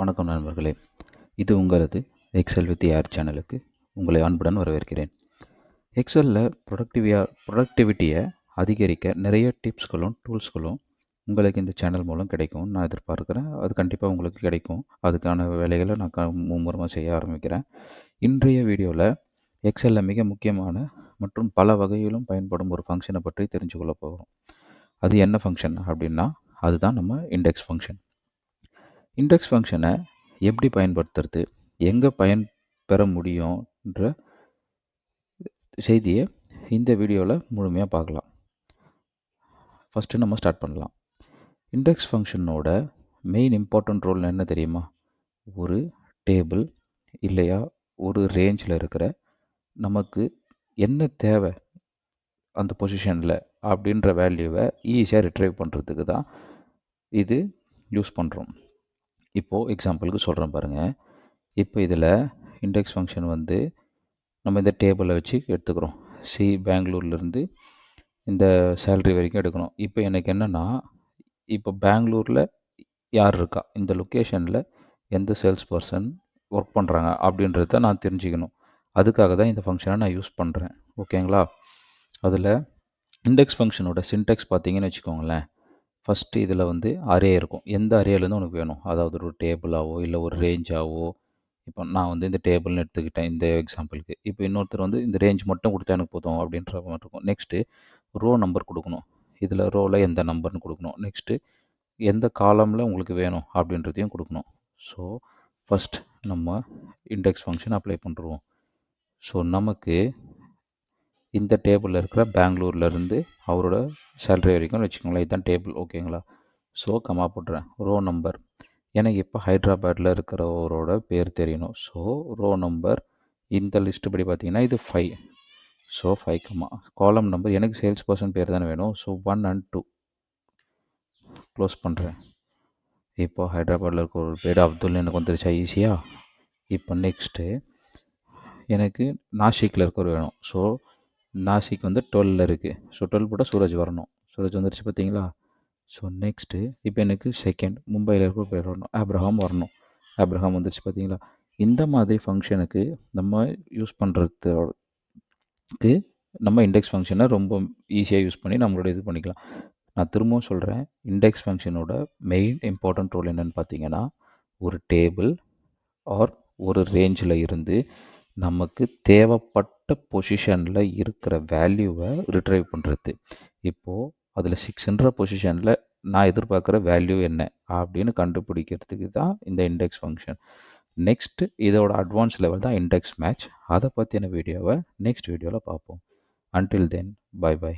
வணக்கம் நண்பர்களே. இது உங்களது எக்ஸல் வித் ஏர் சேனலுக்கு உங்களை அன்புடன் வரவேற்கிறேன். எக்ஸலில் ப்ரொடக்டிவியா ப்ரொடக்டிவிட்டியை அதிகரிக்க நிறைய டிப்ஸ்களும் டூல்ஸ்களும் உங்களுக்கு இந்த சேனல் மூலம் கிடைக்கும் நான் எதிர்பார்க்குறேன். அது கண்டிப்பாக உங்களுக்கு கிடைக்கும். அதுக்கான வேலைகளை நான் மும்முரமாக செய்ய ஆரம்பிக்கிறேன். இன்றைய வீடியோவில் எக்ஸலில் மிக முக்கியமான மற்றும் பல வகையிலும் பயன்படும் ஒரு ஃபங்க்ஷனை பற்றி தெரிஞ்சுக்கொள்ள போகிறோம். அது என்ன ஃபங்க்ஷன் அப்படின்னா அதுதான் நம்ம இண்டெக்ஸ் ஃபங்க்ஷன் இண்டெக்ஸ் ஃபங்க்ஷனை எப்படி பயன்படுத்துறது எங்கே பயன் பெற முடியும்ன்ற செய்தியை இந்த வீடியோவில் முழுமையாக பார்க்கலாம். ஃபஸ்ட்டு நம்ம ஸ்டார்ட் பண்ணலாம். இண்டெக்ஸ் ஃபங்க்ஷனோட மெயின் இம்பார்ட்டண்ட் ரோல் என்ன தெரியுமா? ஒரு டேபிள் இல்லையா? ஒரு ரேஞ்சில் இருக்கிற நமக்கு என்ன தேவை அந்த பொசிஷனில் அப்படின்ற வேல்யூவை ஈஸியாக ரிட்ரைவ் பண்ணுறதுக்கு தான் இது யூஸ் பண்ணுறோம் இப்போது எக்ஸாம்பிளுக்கு சொல்கிறேன் பாருங்கள் இப்போ இதில் இண்டெக்ஸ் ஃபங்க்ஷன் வந்து நம்ம இந்த டேபிளை வச்சு எடுத்துக்கிறோம். சி பெங்களூர்லேருந்து இந்த சேல்ரி வரைக்கும் எடுக்கணும். இப்போ எனக்கு என்னென்னா இப்போ பெங்களூரில் யார் இருக்கா? இந்த லொக்கேஷனில் எந்த சேல்ஸ் பர்சன் ஒர்க் பண்ணுறாங்க அப்படின்றத நான் தெரிஞ்சுக்கணும். அதுக்காக தான் இந்த ஃபங்க்ஷனை நான் யூஸ் பண்ணுறேன் ஓகேங்களா அதில் இண்டெக்ஸ் ஃபங்க்ஷனோட சின்டெக்ஸ் பார்த்தீங்கன்னு வச்சுக்கோங்களேன். ஃபஸ்ட்டு இதில் வந்து அரே இருக்கும். எந்த அரேலேருந்து உனக்கு வேணும்? அதாவது ஒரு டேபிளாவோ இல்லை ஒரு ரேஞ்சாவோ இப்போ நான் வந்து இந்த டேபிள்னு எடுத்துக்கிட்டேன் இந்த எக்ஸாம்பிளுக்கு இப்போ இன்னொருத்தர் வந்து இந்த ரேஞ்ச் மட்டும் கொடுத்தா எனக்கு போதும் அப்படின்ற மாதிரி இருக்கும். நெக்ஸ்ட்டு ரோ நம்பர் கொடுக்கணும். இதில் ரோவில் எந்த நம்பர்னு கொடுக்கணும். நெக்ஸ்ட்டு எந்த காலமில் உங்களுக்கு வேணும் அப்படின்றதையும் கொடுக்கணும். ஸோ ஃபஸ்ட் நம்ம இண்டெக்ஸ் ஃபங்க்ஷன் அப்ளை பண்ணுறோம் ஸோ நமக்கு இந்த டேபிளில் இருக்கிற பெங்களூர்லேருந்து அவரோட சேலரி வரைக்கும் வச்சுக்கோங்களேன். இதுதான் டேபிள் ஓகேங்களா ஸோ கமா போட்டுறேன். ரோ நம்பர் எனக்கு இப்போ ஹைதராபாத்தில் இருக்கிறவரோட பேர் தெரியணும். ஸோ ரோ நம்பர் இந்த லிஸ்ட்டு படி பார்த்தீங்கன்னா இது five so five comma column number எனக்கு சேல்ஸ் பர்சன் பேர் தானே வேணும். So one and two close பண்ணுறேன் இப்போ ஹைதராபாத்தில் இருக்க ஒரு பேர் அப்துல் எனக்கு வந்துருச்சா? ஈஸியாக இப்போ நெக்ஸ்ட்டு எனக்கு நாசிக்கில் இருக்கிற வேணும். ஸோ நாசிக் வந்து டுவெல்ல இருக்குது ஸோ டுவெல் போட்டால் சூரஜ் வரணும். சூரஜ் வந்துருச்சு பார்த்தீங்களா ஸோ நெக்ஸ்ட்டு இப்போ எனக்கு செகண்ட் மும்பையில் இருக்கிற பேர் வரணும். ஆப்ரஹாம் வரணும். ஆப்ரஹாம் வந்துருச்சு பார்த்தீங்களா இந்த மாதிரி ஃபங்க்ஷனுக்கு நம்ம யூஸ் பண்ணுறதுக்கு நம்ம இண்டெக்ஸ் ஃபங்க்ஷனை ரொம்ப ஈஸியாக யூஸ் பண்ணி நம்மளோட இது பண்ணிக்கலாம். நான் திரும்பவும் சொல்கிறேன் இண்டெக்ஸ் ஃபங்க்ஷனோட மெயின் இம்பார்ட்டன்ட் ரோல் என்னென்னு பார்த்தீங்கன்னா ஒரு டேபிள் ஆர் ஒரு ரேஞ்சில் இருந்து நமக்கு தேவைப்பட்ட பொசிஷனில் இருக்கிற வேல்யூவை ரிட்ரைவ் பண்ணுறது இப்போது அதில் சிக்ஸ்ன்ற பொசிஷனில் நான் எதிர்பார்க்குற வேல்யூ என்ன? அப்படின்னு கண்டுபிடிக்கிறதுக்கு தான் இந்த இண்டெக்ஸ் ஃபங்க்ஷன் நெக்ஸ்ட் இதோட அட்வான்ஸ் லெவல் தான் இண்டெக்ஸ் மேட்ச் அதை பற்றின வீடியோவை நெக்ஸ்ட் வீடியோவில் பார்ப்போம். Until then by by